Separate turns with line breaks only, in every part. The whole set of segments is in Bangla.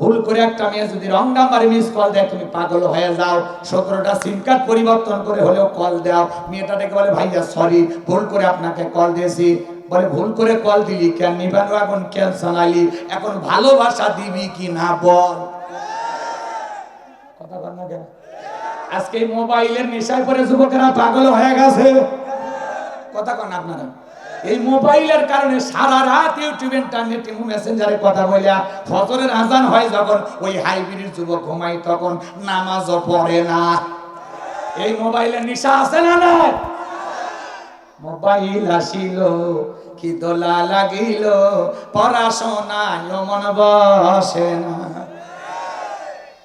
ভুল করে একটা মেয়ে যদি রং নাম্বারে মিস কল দেয়, তুমি পাগল হয়ে যাও। সতেরোটা সিম কার্ড পরিবর্তন করে হলেও কল দাও। মেয়েটা ডেকে বলে, ভাইয়া সরি ভুল করে আপনাকে কল দিয়েছি। বলে, ভুল করে কল দিলি কেন? নিবানো এখন কেন শোনালি এখন ভালোবাসা দিবি কি না বল? কথা বল না কেন? আজকে মোবাইলের নেশায় পরে যুবকেরা পাগল হয়ে গেছে। কথা কন আপনারা। এই মোবাইলের কারণে সারা রাত ইউটিউব, ইন্টারনেট মেসেঞ্জারে কথা বলিয়া ফজরের আজান হয় যখন ওই হাইব্রিড যুবক ঘুমাই তখন নামাজও পড়ে না। এই মোবাইলের নিশা আছে না না মোবাইল আসিল, কি দোলা লাগিল পড়াশোনায় মন বসে না।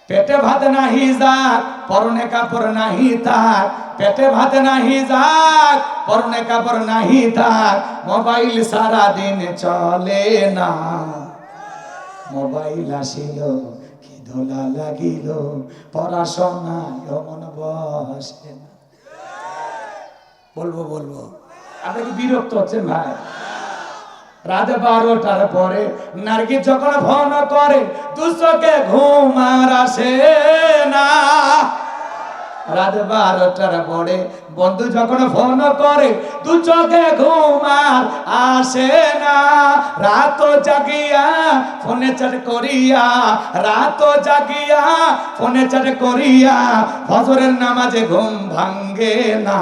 পেটে ভাত নাহি যাক পরনে কাপড় নাহি থাক পেটে ভাত নাহি যাক, পরনে কাপড় নাহি থাক, মোবাইল সারা দিন চলে না। মোবাইল আসিল, কি ধোলা লাগিল পড়াশোনায় মন বসে না। বলব বলব। আপনি কি বিরক্ত হচ্ছেন ভাই? রাত বারোটার পরে নার্গি যখন ফোন করে দুশোকে ঘুম আর আসে না। রাত বারোটার পরে বন্ধু যখন ফোন করে, দু চোখে ঘুম আর আসে না। রাত জাগিয়া ফোনে চাট করিয়া, রাত জাগিয়া ফোনে চাট করিয়া ফজরের নামাজে ঘুম ভাঙ্গে না।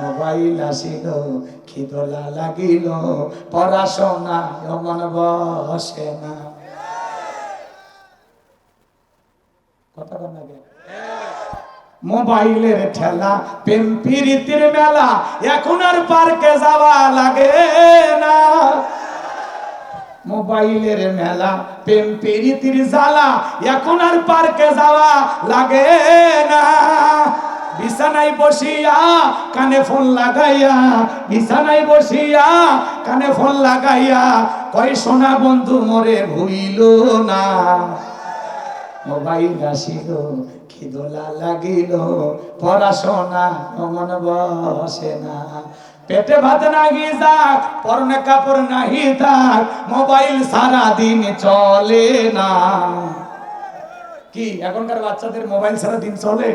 মোবাইল আসিল, খিদলা লাগিল পড়াশোনা মন বসে না কথা বল না কেন? মোবাইলের ঠেলা প্রেম মেলা এখন আর পার্কে যাওয়া লাগে না। মোবাইলের মেলা প্রেম প্রীতির জ্বালা এখন আর পার্কে যাওয়া লাগে না। বিছানায় বসিয়া কানে ফোন লাগাইয়া, বিছানায় বসিয়া কানে ফোন লাগাইয়া, কয়, সোনা বন্ধু, মরে ভুইল না। মোবাইল আসিল খিদোলা লাগিল, পড়াশোনা মন বসে না। পেটে ভাত নাহি যাক, পরনে কাপড় নাহি থাক মোবাইল সারা দিন চলে না। কি, এখনকার বাচ্চাদের মোবাইল সারা দিন চলে?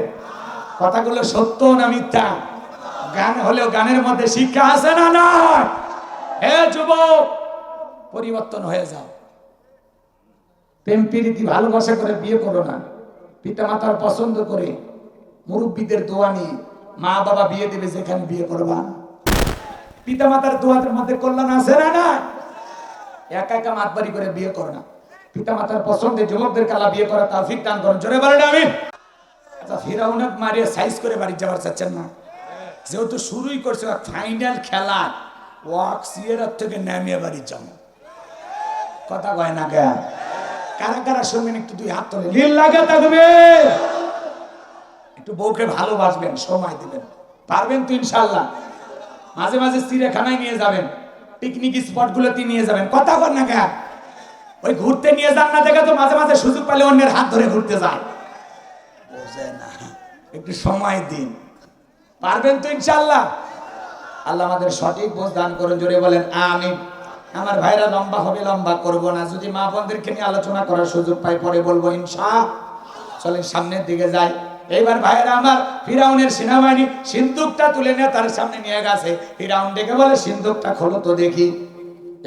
কথাগুলো সত্য না মিথ্যা? গান হলেও গানের মধ্যে শিক্ষা আছে না না হে যুবক, পরিবর্তন হয়ে যাও। প্রেম প্রীতি ভালোবাসা করে বিয়ে করো না। পিতা মাতার পছন্দ করে মুরব্বীদের দোয়া নিয়ে মা বাবা বিয়ে দেবে, যেখানে বিয়ে করবা। পিতা মাতার দোয়াদের মধ্যে কল্যাণ আছে না না একা একা মাতবাড়ি করে বিয়ে করো না। পিতা মাতার পছন্দে যুবকদের কালা বিয়ে করা তাফিক দান করুন। জোরে বলেন আমি আচ্ছা ফিরাউনক মারিয়ে সাইজ করে বাড়ি যাওয়ার চাচ্ছেন না। যেহেতু শুরুই করছে ফাইনাল খেলা ওয়াক্সিয়ার থেকে নামিয়ে বাড়ি যাব। কথা কয় না কে কারা কারা শুনবেন, একটু দুই হাত তোলে লীল লাগা থাকবে। একটু বউকে ভালোবাসবেন, সময় দিবেন। পারবেন তো ইনশাল্লাহ মাঝে মাঝে চিড়িয়াখানায় নিয়ে যাবেন পিকনিক স্পট গুলোতে নিয়ে যাবেন। কথা কর না কে ওই ঘুরতে নিয়ে যান না দেখে তো মাঝে মাঝে সুযোগ পেলে অন্যের হাত ধরে ঘুরতে যায়। বোঝে না। একটু সময় দিন। পারবেন তো ইনশাল্লাহ আল্লাহ আমাদের সঠিক বোঝ দান করুন, জোরে বলেন আমি আমার ভাইরা লম্বা হবে, লম্বা করব না। যদি মা বোনদেরকে নিয়ে আলোচনা করার সুযোগ পাই, পরে বলব, ইনশা চলেন সামনের দিকে যাই। এইবার ভাইয়েরা আমার ফিরাউনের সেনাবাহিনী সিন্ধুকটা তুলে নিয়ে তার সামনে নিয়ে গেছে। ফিরাউন ডেকে বলে, সিন্ধুকটা খোলো তো দেখি।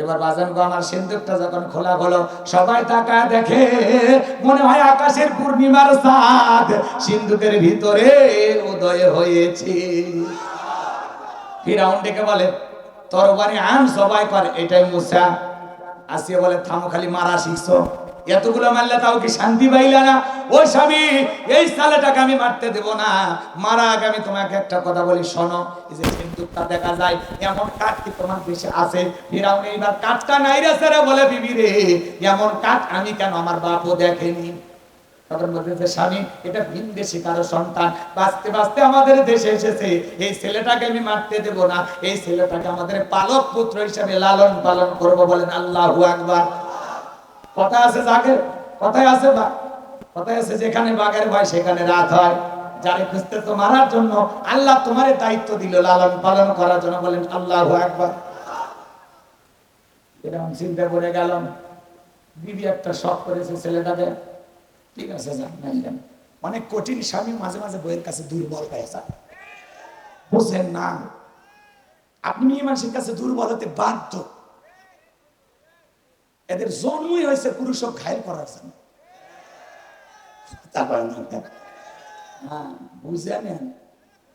এবার বাজান, গো, আমার সিন্ধুকটা যখন খোলা হলো, সবাই তাকায় দেখে। মনে হয় আকাশের পূর্ণিমার সাদ সিন্ধুকের ভিতরে উদয় হয়েছে। ফিরাউন ডেকে বলে তরবারি আন সবাই করে এটাই মুসা। আসিয়া বলে, থামো খালি, মারা শিখছো। এতগুলো মারলে তাও কি শান্তি পাইলা না? ও স্বামী, এই সালেটাকে আমি মারতে দেব না। মারা আগে আমি তোমাকে একটা কথা বলি, শোনো। যে সিন্দুকটা দেখা যায়, এমন কাঠ কি তোমার দেশে আছে? এইবার কাঠটা নাই রে বলে, বিবি রে। এমন কাঠ আমি কেন আমার বাপও দেখেনি? স্বামী, এটা ভিন কারও সন্তান। বাঁচতে বাঁচতে আমাদের দেশে এসেছে। এই ছেলেটাকে আমি মারতে না। এই ছেলেটাকে আমাদের পালক পুত্র লালন পালন বলেন আল্লাহু কথা আছে বা? আছে যেখানে বাঘের ভয়, সেখানে রাত হয়। যারে খুঁজতেছো মারার জন্য, আল্লাহ তোমার দায়িত্ব দিল লালন পালন করার জন্য বলেন আল্লাহ একবার এরকম চিন্তা করে গেলাম। বিবি একটা শখ করেছে ছেলেটাকে। ঠিক আছে, যান অনেক কঠিন স্বামী মাঝে মাঝে বইয়ের কাছে দুর্বল হয়ে যায়। বুঝেন না। আপনি মেয়ে মানুষের কাছে দুর্বল হতে বাধ্য। এদের জন্মই হয়েছে পুরুষ ঘায়ল করার জন্য। হ্যাঁ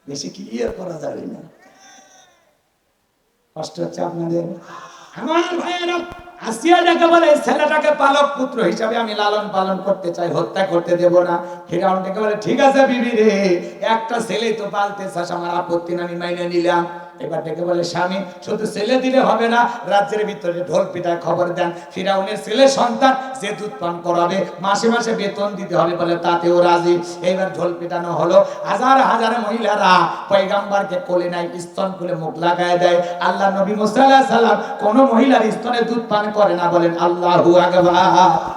বেশি ক্লিয়ার করা যাবে না। কষ্ট হচ্ছে আপনাদের? আমার ভাইয়েরা আসিয়া যাকে বলে ছেলেটাকে পালক পুত্র হিসাবে আমি লালন পালন করতে চাই হত্যা করতে দেব না। ফিরাউন ডেকে বলে ঠিক আছে বিবি রে একটা ছেলে তো পালতে চাস আমার আপত্তি না, আমি মাইনে নিলাম। এবার ডেকে বলে, স্বামী, শুধু ছেলে দিলে হবে না, রাজ্যের ভিতরে ঢোল পিটায় খবর দেন। ফিরাউনের ছেলে সন্তান যে দুধ পান করাবে, মাসে মাসে বেতন দিতে হবে বলে তাতেও রাজি। এইবার ঢোল পিটানো হলো। হাজার হাজার মহিলারা পয়গাম্বারকে কোলে নাই, স্তন খুলে মুখ লাগায় দেয়। আল্লাহ নবী মুসা আলাইহিস সালাম কোন মহিলার স্তনে দুধ পান করে না বলেন, আল্লাহু আকবার।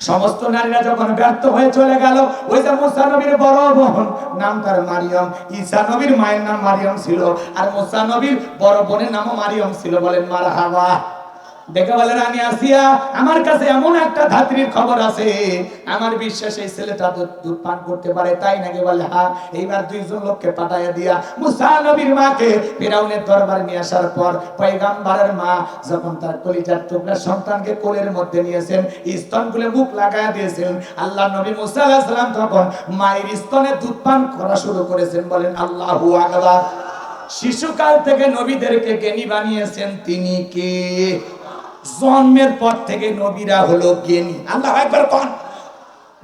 সমস্ত নারীরা যখন ব্যর্থ হয়ে চলে গেল, ওই যে মুসা নবীর বড় বোন, নাম তার মারিয়ম। ঈসা নবীর মায়ের নাম মারিয়ম ছিল, আর মুসা নবীর বড় বোনের নামও মারিয়ম ছিল বলেন মারহাবা। দেখে বলে রানী আসিয়া, আমার কাছে এমন একটা ধাত্রীর খবর আছে। আমার বিশ্বাস, এই ছেলেটা দুধ পান করতে পারে, তাই নাকি বলে হ্যাঁ এইবার দুইজন লোককে পাঠাইয়া দিয়া মুসা নবীর মাকে ফেরাউনের দরবারে নিয়ে আসার পর পয়গাম্বারের মা যখন তার কলিজার টুকরা সন্তানকে কোলের মধ্যে নিয়েছেন স্তন খুলে মুখ লাগায় দিয়েছেন, আল্লাহ নবী মুসা আলাইহিস সালাম তখন মায়ের স্তনে দুধ পান করা শুরু করেছেন, বলেন, আল্লাহু আকবার। শিশুকাল থেকে নবীদেরকে জ্ঞানী বানিয়েছেন তিনি কে? জন্মের পর থেকে নবীরা হলো জ্ঞানী। আল্লাহ একবার কন।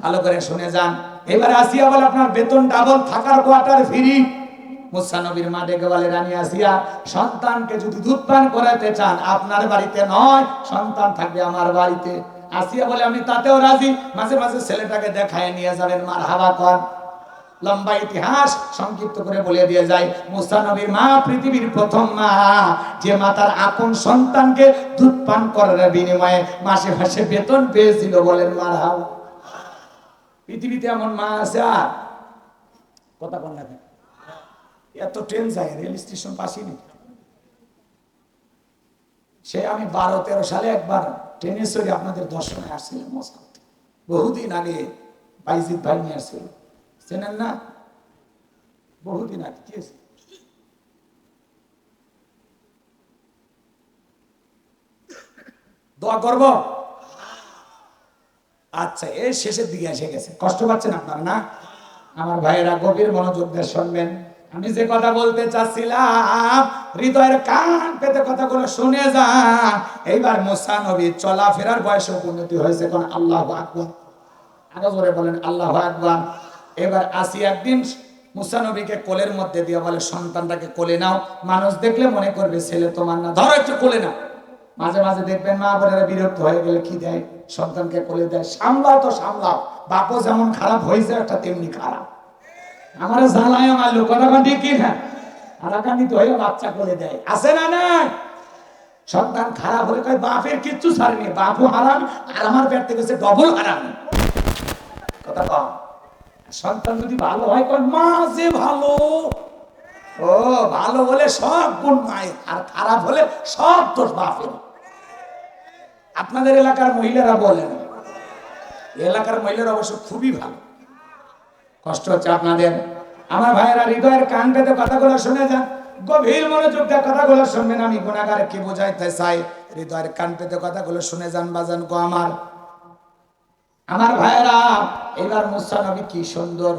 ভালো করে শুনে যান। এবার আসিয়া বলে আপনার বেতন ডাবল থাকার কোয়ার্টার ফ্রি মুসা নবীর মা ডেকে বলে, রানী আসিয়া, সন্তানকে যদি দুধ পান করাতে চান, আপনার বাড়িতে নয়, সন্তান থাকবে আমার বাড়িতে। আসিয়া বলে, আমি তাতেও রাজি। মাঝে মাঝে ছেলেটাকে দেখায়, নিয়ে যাবেন মার হাওয়া কর। লম্বা ইতিহাস সংক্ষিপ্ত করে বলে দিয়ে যায়, মুসা নবীর মা পৃথিবীর প্রথম মা। যে মা তার আপন সন্তানকে দুধ পান করার বিনিময়ে মাসে মাসে বেতন পেয়েছিল বলেন মার হাওয়া পৃথিবীতে এমন মা আছে আর? কথা বল না। এত ট্রেন যায়, রেল স্টেশন পাশেই সে আমি বারো তেরো সালে একবার ট্রেনে চড়ে আপনাদের দর্শনে আসছিলাম মস্কো বহুদিন আগে বাইজিৎ ভাই নিয়ে আসছিল। চেনেন না? বহুদিন আগে, কি? দোয়া করব? আচ্ছা শেষের দিকে এসে গেছে। কষ্ট পাচ্ছেন আপনারা না? আমার ভাইয়েরা গভীর মনোযোগ দিয়ে শুনবেন। আমি যে কথা বলতে চাচ্ছিলাম, হৃদয়ের কান পেতে কথাগুলো শুনে যান এইবার মুসা নবী চলাফেরার বয়সে উপনীতি হয়েছে কোন আল্লাহ আকবর। বলেন, আল্লাহ আকবর। এবার আসি একদিন মুসা নবীকে কোলের মধ্যে দিয়ে বলে, সন্তানটাকে কোলে নাও। মানুষ দেখলে মনে করবে, ছেলে তোমার না। ধরো একটু কোলে নাও। মাঝে মাঝে দেখবেন মা বোনেরা বিরক্ত হয়ে গেলে কি দেয়? সন্তানকে কোলে দেয়। সামলাও তো সামলাও। বাপও যেমন খারাপ হয়েছে, একটা তেমনি খারাপ। আমার জ্বালায় আমার লোক, কথা ঠিক কি না আরাকান্দিত হয়ে বাচ্চা কোলে দেয়। আছে না না সন্তান খারাপ হলে কয়, বাপের কিচ্ছু ছাড়েনি। বাপও হারাম, আর আমার পেট থেকে ডবল হারাম। কথা কম সন্তান যদি ভালো হয়, কয়, মা যে ভালো। ও, ভালো হলে সব গুণ মায়ের আর খারাপ হলে সব দোষ বাপের আপনাদের এলাকার মহিলারা বলেন, এলাকার মহিলারা অবশ্য খুবই ভালো। কষ্ট হচ্ছে আপনাদের। আমার ভাইয়েরা হৃদয়ের কান পেতে কথাগুলো শুনে যান। গভীর মনোযোগ দিয়ে কথাগুলো শুনবেন, আমি গুণাগারে কি বোঝাইতে চাই? হৃদয়ের কান পেতে কথাগুলো শুনে যান, বাজান গো আমার। আমার ভাইয়েরা এবার মুসা নবী কি সুন্দর।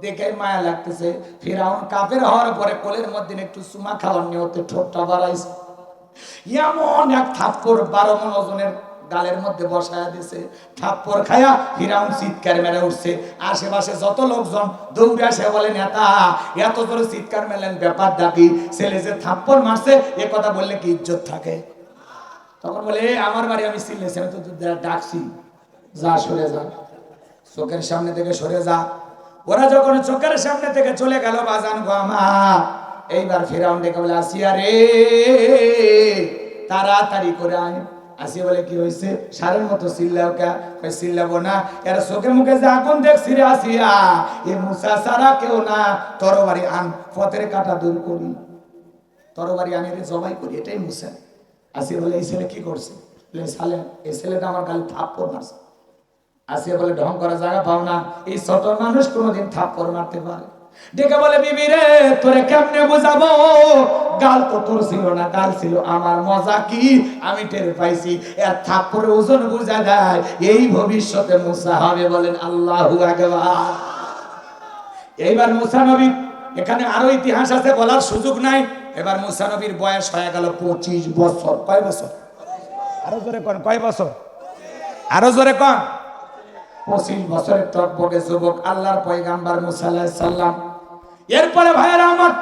দেখে মায়া লাগতেছে। ফিরাউন কাপের হওয়ার পরে কোলের মধ্যে একটু চুমা খাওয়ার নিয়তে ঠোঁটটা বাড়াইছে। এমন এক থাপ্পড় বারো মন ওজনের গালের মধ্যে বসায়া দিছে। থাপ্পড় খায়া ফিরাউন চিৎকার মেরে উঠছে। আশেপাশে যত লোকজন দৌড়ে আসে বলে নেতা এত জোরে চিৎকার মেলেন ব্যাপার ডাকি ছেলে যে থাপ্পড় মারছে এ কথা বললে কি ইজ্জত থাকে? তখন বলে "এ, আমার বাড়ি আমি চিনলেছি আমি তো ডাকছি। যা, সরে যা। চোখের সামনে থেকে সরে যা। ওরা যখন চোখের সামনে থেকে চলে গেল, বাজান গো আমার, এইবার ফেরাউন ডেকে বলে, আসিয়া রে, তাড়াতাড়ি করে আয়। আসিয়া বলে, কি হয়েছে সারের মতো চিল্লাও কা? কই না। এর চোখে মুখে যে আগুন দেখছি রে, আসিয়া। এ মুসা সারা কেউ না। তরবারি আন, পথের কাটা দূর করি। তরবারি আনি রে জবাই করি, এটাই মুসা। আসিয়া বলে, এই ছেলে কি করছে? বলে সালে এই ছেলেটা আমার গালে থাপ্পড় মারছে। আসিয়া বলে, ঢং করা জায়গা পাও না। এই ছোট মানুষ কোনোদিন থাপ্পড় মারতে পারে। ডেকে বলে, বিবি রে, তোরে কেমনে বুঝাবো? গাল তো তোর ছিল না, গাল ছিল আমার। মজা কি? আমি টের পাইছি, এর থাপ্পড়ে ওজন বুঝা যায়। এই ভবিষ্যতে মুসা হবে বলেন আল্লাহু আকবার। এইবার মুসা নবী, এখানে আরও ইতিহাস আছে, বলার সুযোগ নাই। এবার মুসা নবীর বয়স হয়ে গেল পঁচিশ বছর। কয় বছর? আরও জোরে কন, কয় বছর? আরও জোরে কন। পঁচিশ বছরের টকবকে যুবক আল্লাহর পয়গাম্বার মুসা আলাইহিস সালাম। এরপরে ভাইয়েরা আমার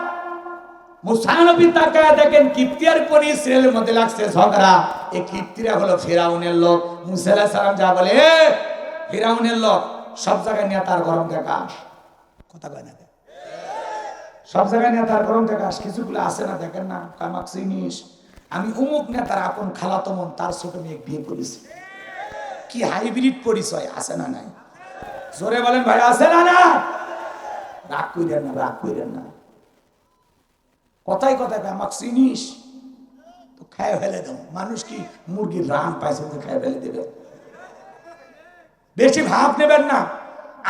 মুসা নবী তাকায় দেখেন কিপ্তিয়ার কোন ইসরায়েলের মধ্যে লাগছে ঝগড়া। এই কিপ্তিরা হলো ফেরাউনের লোক। মুসা আলাইহিস সালাম যা বলে ফেরাউনের লোক, সব জায়গায় নিয়ে তার গরম দেখা কথা কয় না সব জায়গায় নেতার গরম দেখাস কিছুগুলো আছে না, দেখেন না, কামাক জিনিস আমি উমুক নেতার আপন খালাতো মন তার ছোট মেয়ে বিয়ে করেছি। কি হাইব্রিড পরিচয়, আছে না নাই? জোরে বলেন ভাই, আছে না না রাগ কইরেন না, রাগ কইরেন না। কথাই কথায় আমাকে চিনিস? তো খায় ফেলে দেবো মানুষ কি মুরগির রান পাইছে তো খায় ফেলে দেবে? বেশি ভাব নেবেন না।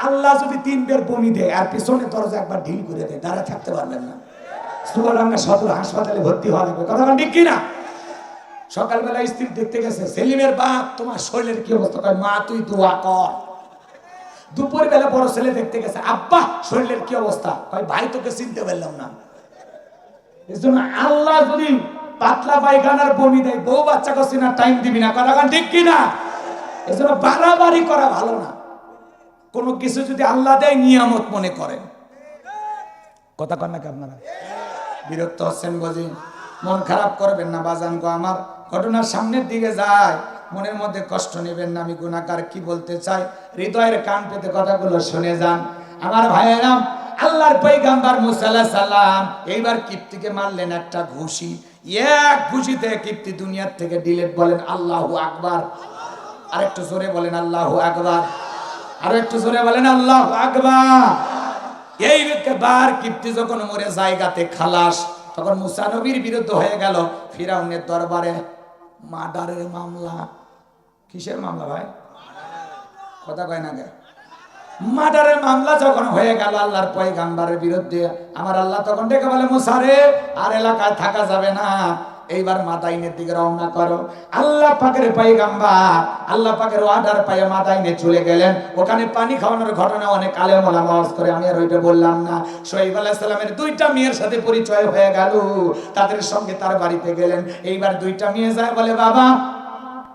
আল্লাহ যদি তিন বের বমি দেয়, আর পিছনে দরজা একবার ঢিল করে দেয় দাঁড়া থাকতে পারবেন না। সুবলাঙ্গা সদর হাসপাতালে ভর্তি হওয়া লাগবে। কথা ঠিক কিনা? সকালবেলা স্ত্রী দেখতে গেছে, সেলিমের বাপ, তোমার শরীরের কি অবস্থা? কয়, মা, তুই দোয়া কর। দুপুর বেলা বড় ছেলে দেখতে গেছে, আব্বা, শরীরের কি অবস্থা? কয়, ভাই, তোকে চিনতে পারলাম না। জন্য আল্লাহ যদি পাতলা পায়খানার বমি দেয়, বউ বাচ্চাকে চিনার টাইম দিবি না। কথা ঠিক কিনা এই জন্য বাড়াবাড়ি করা ভালো না। কোনো কিছু যদি আল্লাহ দেয়, নিয়ামত মনে করেন। কথা কন নাকি আপনারা? বিরক্ত হচ্ছেন বুঝি মন খারাপ করবেন না বাজান গো আমার। ঘটনার সামনের দিকে যায়, মনের মধ্যে কষ্ট নেবেন না, আমি গুণাকার কি বলতে চাই? হৃদয়ের কান পেতে কথাগুলো শুনে যান। আমার ভাইয়েরাম আল্লাহর পৈগাম্বার মুসাল্লাহ সাল্লাম এইবার কীর্তিকে মারলেন একটা ঘুষি। এক ঘুষিতে কীর্তি দুনিয়ার থেকে ডিলেট বলেন, আল্লাহু আকবার। আরেকটু জোরে বলেন, আল্লাহু আকবার। আর একটু জোরে বলেন, আল্লাহ আকবার। এই বার কিপ্তি যখন মরে, জায়গাতে খালাস। তখন মুসা নবীর বিরুদ্ধে হয়ে গেল ফিরাউনের দরবারে। মার্ডারের মামলা। কিসের মামলা ভাই? কথা কয় না গে মার্ডারের মামলা যখন হয়ে গেল আল্লাহর পয়গাম্বারের বিরুদ্ধে, আমার আল্লাহ তখন ডেকে বলে, মুসারে, আর এলাকায় থাকা যাবে না। এইবার মাদাইনের দিকে রওনা করো। আল্লাহ পাকের পয়গাম্বার, আল্লাহ পাকের অর্ডার পাইয়ে মাদাইনে চলে গেলেন। ওখানে পানি খাওয়ানোর ঘটনা অনেক আলেম ওলামা ওয়াজ করে, আমি আর ওইটা বললাম না। শহীদ আলাইহিস সালামের দুইটা মেয়ের সাথে পরিচয় হয়ে গেল। তাদের সঙ্গে তার বাড়িতে গেলেন। এইবার দুইটা মেয়ে যায় বলে, বাবা,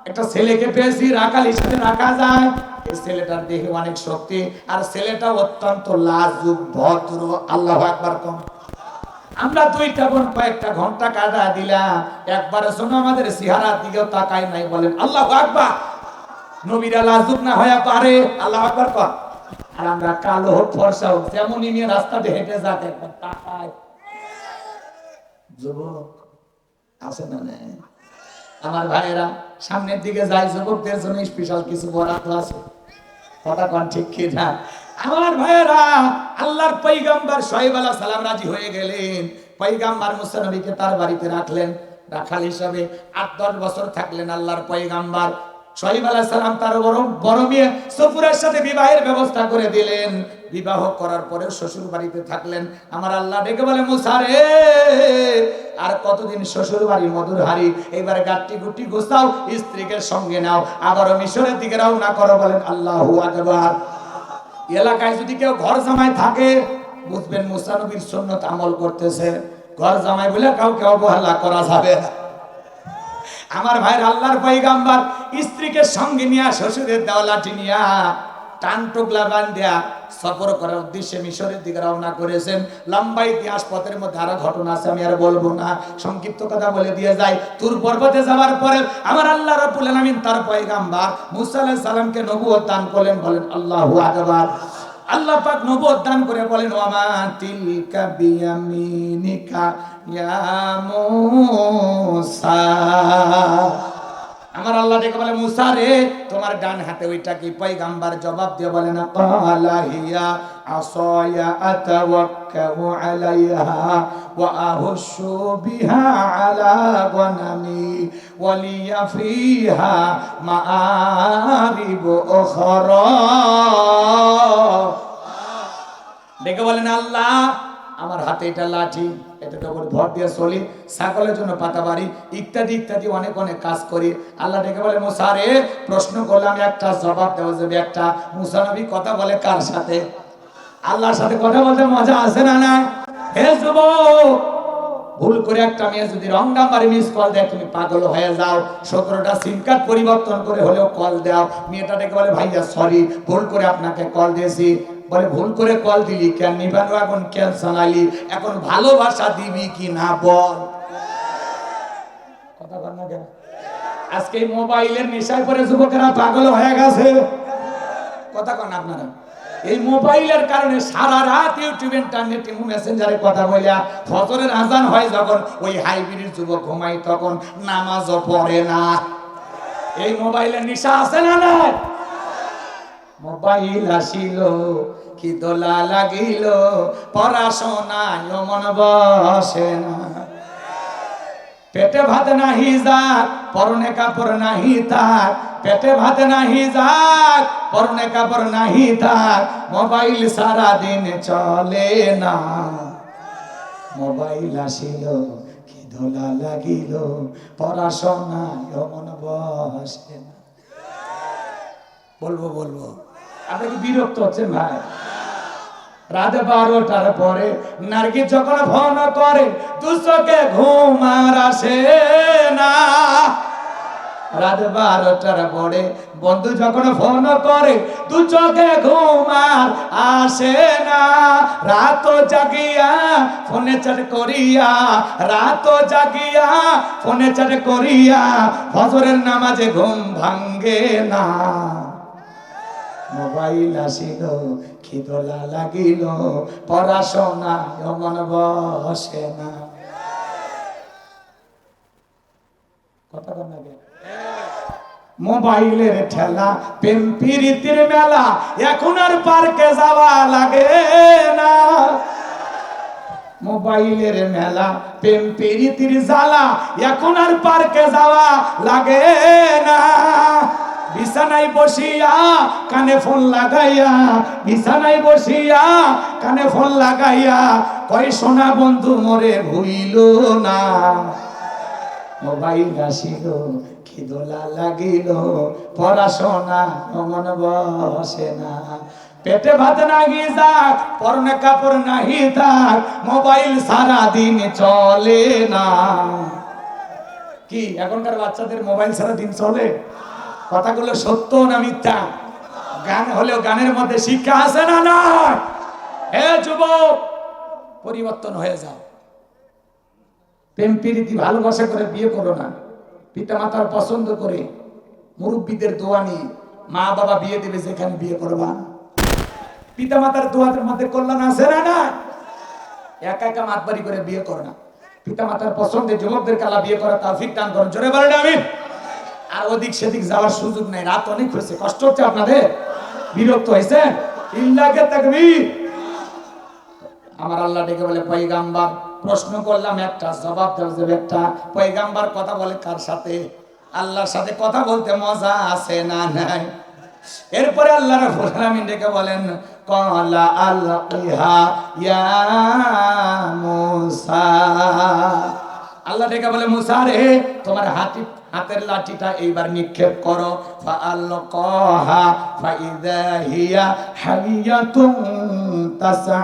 একটা ছেলেকে পেয়েছি রাখাল হিসেবে রাখা যায়। এই ছেলেটার দেহে অনেক শক্তি, আর ছেলেটা অত্যন্ত লাজুক, ভদ্র, আল্লাহ একবার কম। আমরা দুইটা বোন কয়েকটা ঘণ্টা কাটা দিলাম। একবার শোনো, আমাদের সিহারা দিকেও তাকাই নাই, বলেন, আল্লাহ আকবার। নবীরা লাজুক না হয়ে পারে, আল্লাহ আকবার কর। আর আমরা কালো হোক, ফর্সা হোক, যেমনই নিয়ে রাস্তাতে হেঁটে যাক, একবার তাকায় যুবক, আছে না নেই? আমার ভাইয়েরা, সামনের দিকে যাই যুবকদের জন্য স্পেশাল কিছু বরাদ্দ আছে। কথা কন ঠিক কি না আমার ভাইয়েরা, আল্লাহর পৈগাম্বার সোহেব আলাহ সালাম রাজি হয়ে গেলেন। পৈগাম্বার মুসা নবীকে তার বাড়িতে রাখলেন। রাখাল হিসাবে আট, দশ বছর থাকলেন আল্লাহর পৈগাম্বার। সোহেব আলাহ সালাম তার বড় বড় মেয়ে সফুরের সাথে বিবাহের ব্যবস্থা করে দিলেন। বিবাহ করার পরে শ্বশুর বাড়িতে থাকলেন। আমার আল্লাহ ডেকে বলে মুসারে আর কতদিন শ্বশুর বাড়ি মধুর হারি এইবার গাট্টি গুটি গোসাও স্ত্রীকে সঙ্গে নাও। আবারও মিশরের দিকে রওনা করো বলেন আল্লাহু আকবার। এলাকায় যদি কেউ ঘর জামাই থাকে, বুঝবেন মুসানবীর সন্ন্যত আমল করতেছে। ঘর জামাই বলে কাউকে অবহেলা করা যাবে না। আমার ভাইয়ের আল্লাহর পাইগাম্বার স্ত্রীকে সঙ্গে নিয়ে, শ্বশুরের দেওয়া লাঠি নিয়া টান টুকলা বান্ধিয়া সফর করার উদ্দেশ্যে মিশরের দিকে রওনা করেছেন। লম্বা ইতিহাস পথের মধ্যে আরও ঘটনা আছে, আমি আর বলব না। সংক্ষিপ্ত কথা বলে দিয়ে যাই। তুর পর্বতে যাওয়ার পরে আমার আল্লাহ রাব্বুল আলামিন তার পয়গাম্বার মুসা আলাইহিস সালামকে নবুয়ত দান করলেন, বলেন, আল্লাহু আকবার। আল্লাহ পাক নবুয়ত দান করে বলেন ওয়ামা তিলকা বিয়ামিনিকা ইয়া মুসা। আমার আল্লাহ ডেকে বলে, মুসা রে, তোমার ডান হাতে ওইটা কি পাই গাম্বার জবাব দিয়ে বলে না, কালা হিয়া আসয়া আতাওয়াক্কাউ আলাইহা ওয়া আহুশু বিহা আলা গনামি ওয়ালিয়া ফিহা মাআরিব উখরা। ডেকে বলেন আল্লাহ, আমার হাতে এটা লাঠি। এটার উপর ভর দিয়ে চলি, ছাগলের জন্য পাতা বাড়ি, ইত্যাদি ইত্যাদি, অনেক অনেক কাজ করি। আল্লাহ ডেকে বলে মুসারে প্রশ্ন করলাম একটা জবাব দেওয়া যাবে, একটা মুসানবী কথা বলে কার সাথে? আল্লাহর সাথে কথা বলতে মজা আছে না না হে যুবক, ভুল করে একটা মেয়ে যদি রং নাম্বারে মিস কল দেয়, তুমি পাগল হয়ে যাও। সতেরোটা সিম কার্ড পরিবর্তন করে হলেও কল দাও। মেয়েটা ডেকে বলে, ভাইয়া সরি ভুল করে আপনাকে কল দিয়েছি। বলে, ভুল করে কল দিলি কেন? নিবানো এখন কেন শোনালি এখন ভালোবাসা দিবি কি না বল? কথা বল না কেন? আজকে মোবাইলের নেশায় পরে যুবকেরা পাগল হয়ে গেছে। কথা কন আপনারা। এই মোবাইলের কারণে সারা রাত ইউটিউব, ইন্টারনেট মেসেঞ্জারে কথা বলিয়া ফজরের আজান হয় যখন ওই হাইব্রিড যুবক ঘুমাই তখন নামাজও পড়ে না। এই মোবাইলের নেশা আছে না না মোবাইল আসিল, কি দোলা লাগিল পড়াশোনায় মন বসে না। পেটে ভাত নাহি যাক, পরনে কাপড় নাহি থাক পেটে ভাত নাহি যাক, পরনে কাপড় নাহি থাক মোবাইল সারা দিন চলে না। মোবাইল আসিল, কি ধোলা লাগিল পড়াশোনায় মন বসে না। বলব বলব। আপনি কি বিরক্ত হচ্ছেন ভাই? রাত বারোটার পরে নার্গি যখন ফোন করে দুশোকে ঘুম আর আসে না। রাত বারোটার পরে বন্ধু যখন ফোন করে দু চোখে ঘুম আর আসে না। রাত জাগিয়া ফোনে চাট করিয়া, রাত জাগিয়া ফোনে চাট করিয়া, ফজরের নামাজে ঘুম ভাঙ্গে না। মোবাইল আসিল খিদলা লাগিল, পড়াশোনা মন বসে না। মোবাইলের ঠেলা প্রেম মেলা, এখন আর পার্কে যাওয়া লাগে না। মোবাইলের মেলা প্রেম প্রীতির জ্বালা, এখন আর পার্কে যাওয়া লাগে না। বিছানায় বসিয়া কানে ফোন লাগাইয়া, বিছানায় বসিয়া কানে ফোন লাগাইয়া কয়, সোনা বন্ধু, মরে ভুইল না। মোবাইল আসিল, খিদোলা লাগিল, পড়াশোনা মন বসে না। পেটে ভাত নাগি যাক, পরনে কাপড় নাহি থাক, মোবাইল সারা দিন চলে না। কি, এখনকার বাচ্চাদের মোবাইল সারা দিন চলে? কথাগুলো সত্য না মিথ্যা? গান হলেও গানের মধ্যে শিক্ষা আছে না না হে যুবক, পরিবর্তন হয়ে যাও। প্রেম প্রীতি ভালোবাসা করে বিয়ে করো না। পিতা মাতার পছন্দ করে মুরব্বীদের দোয়া নিয়ে মা বাবা বিয়ে দেবে যেখানে বিয়ে করবা। পিতা মাতার দোয়াদের মধ্যে কল্যাণ আছে না না একা একা মাতবাড়ি করে বিয়ে করো না। পিতা মাতার পছন্দের যুবকদের কালা বিয়ে করা তাফিক দান করুন। জোরে বলেন আমি আর ওদিক সেদিক যাওয়ার সুযোগ নেই। রাত অনেক হয়েছে। কষ্ট হচ্ছে আপনাদের? বিরক্ত হয়েছে? ইল্লাকে তাকবীর? আমার আল্লাহ ডেকে বলে পৈগাম্বার প্রশ্ন করলাম একটা, জবাব দেওয়া যাবে একটা। পৈগাম্বার কথা বলে কার সাথে? আল্লাহর সাথে কথা বলতে মজা আছে না নাই? এরপরে আল্লাহ রাব্বুল আলামিন ডেকে বলেন, কলা আল্লাহ ইয়া মুসা। আল্লাহ ডেকে বলে, মুসা রে, তোমার হাতি, হাতের লাঠিটা এইবার নিক্ষেপ করো। ফাআলকাহা, ফাইদা হিয়া হাইয়াতুন তাসআ।